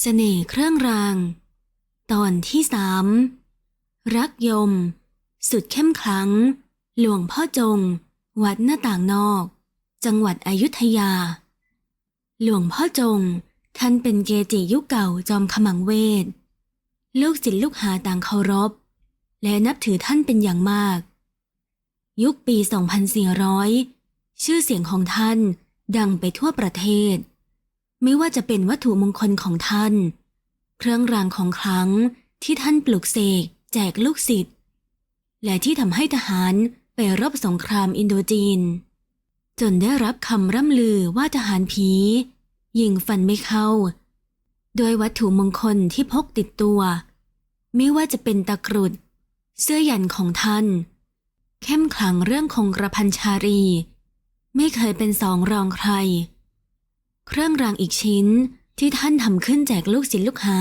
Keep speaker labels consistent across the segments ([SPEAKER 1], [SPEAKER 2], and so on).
[SPEAKER 1] เสน่ห์เครื่องราง ตอนที่สามรักยม สุดเข้มขลัง หลวงพ่อจง วัดหน้าต่างนอก จังหวัดอยุธยา หลวงพ่อจง ท่านเป็นเกจิยุคเก่าจอมขมังเวท ลูกศิษย์ลูกหาต่างเคารพ และนับถือท่านเป็นอย่างมาก ยุคปี 2400 ชื่อเสียงของท่านดังไปทั่วประเทศ ไม่ว่าจะเป็นวัตถุมงคลของท่าน เครื่องรางของขลังที่ท่านปลุกเสกแจกลูกศิษย์และที่ทำให้ทหารไปรบสงครามอินโดจีน จนได้รับคำร่ำลือว่าทหารผียิงฟันไม่เข้า โดยวัตถุมงคลที่พกติดตัว ไม่ว่าจะเป็นตะกรุด เสื้อยันของท่าน เข้มขลังเรื่องคงกระพันชารี ไม่เคยเป็นสองรองใคร เครื่องรางอีกชิ้นที่ท่านทำขึ้นแจกลูกศิษย์ลูกหา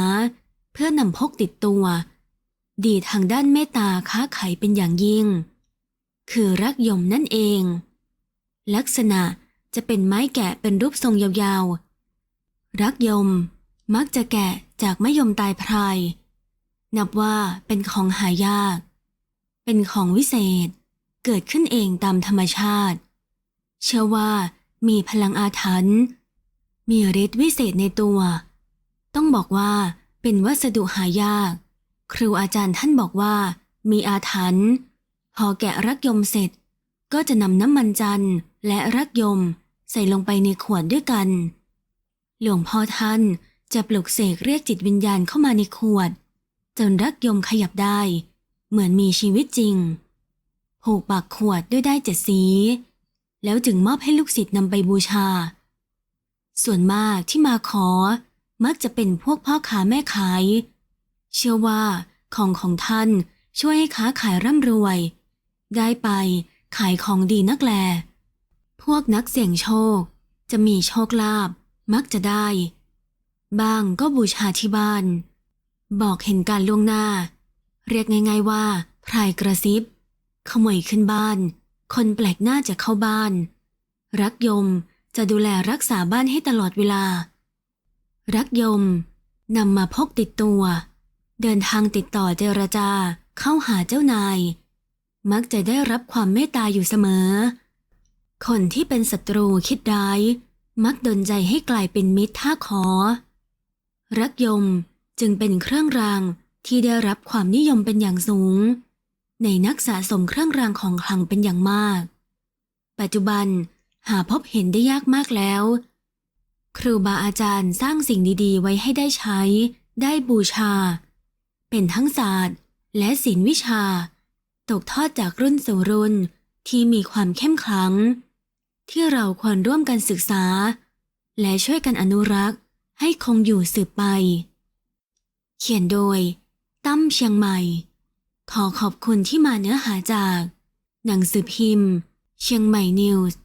[SPEAKER 1] เพื่อนำพกติดตัว ดีทางด้านเมตตาค้าขายเป็นอย่างยิ่ง คือรักยมนั่นเอง ลักษณะจะเป็นไม้แกะเป็นรูปทรงยาวๆ รักยมมักจะแกะจากไมะยมตายพราย นับว่าเป็นของหายาก เป็นของวิเศษเกิดขึ้นเองตามธรรมชาติ เชื่อว่ามีพลังอาถรรพ์ มีฤทธิ์วิเศษในตัว ต้องบอกว่าเป็นวัสดุหายาก ครูอาจารย์ท่านบอกว่า มีอาถรรพ์พอแกะรักยมเสร็จ ก็จะนำน้ำมันจันทร์และรักยมใส่ลงไปในขวดด้วยกัน หลวงพ่อท่านจะปลุกเสกเรียกจิตวิญญาณเข้ามาในขวด จนรักยมขยับได้ เหมือนมีชีวิตจริง ผูกปากขวดด้วยได้เจ็ดสี แล้วจึงมอบให้ลูกศิษย์นำไปบูชา ส่วนมากที่มาขอ มักจะเป็นพวกพ่อค้าแม่ขาย เชื่อว่าของของท่านช่วยให้ค้าขายร่ำรวย ได้ไปขายของดีนักแล พวกนักเสี่ยงโชค จะมีโชคลาภมักจะได้ บ้างก็บูชาที่บ้าน บอกเห็นการล่วงหน้า เรียกง่าย ๆว่าพรายกระซิบขโมยขึ้นบ้าน คนแปลกหน้าจะเข้าบ้าน รักยม จะดูแลรักษาบ้านให้ตลอดเวลา รักยมนำมาพกติดตัว เดินทางติดต่อเจรจาเข้าหาเจ้านาย มักจะได้รับความเมตตาอยู่เสมอ คนที่เป็นศัตรูคิดร้าย มักดนใจให้กลายเป็นมิตรท่าขอ รักยมจึงเป็นเครื่องรางที่ได้รับความนิยมเป็นอย่างสูง ในนักสะสมเครื่องรางของขลังเป็นอย่างมาก ปัจจุบัน หาพบเห็นได้ยากมากแล้ว ครูบาอาจารย์สร้างสิ่งดีๆ ไว้ให้ได้ใช้ ได้บูชา เป็นทั้งศาสตร์ และศิลวิชา ตกทอดจากรุ่นสู่รุ่นที่มีความเข้มขลัง ที่เราควรร่วมกันศึกษา และช่วยกันอนุรักษ์ให้คงอยู่สืบไป เขียนโดย ตั้มเชียงใหม่ ขอขอบคุณที่มาเนื้อหาจาก หนังสือพิมพ์ เชียงใหม่นิวส์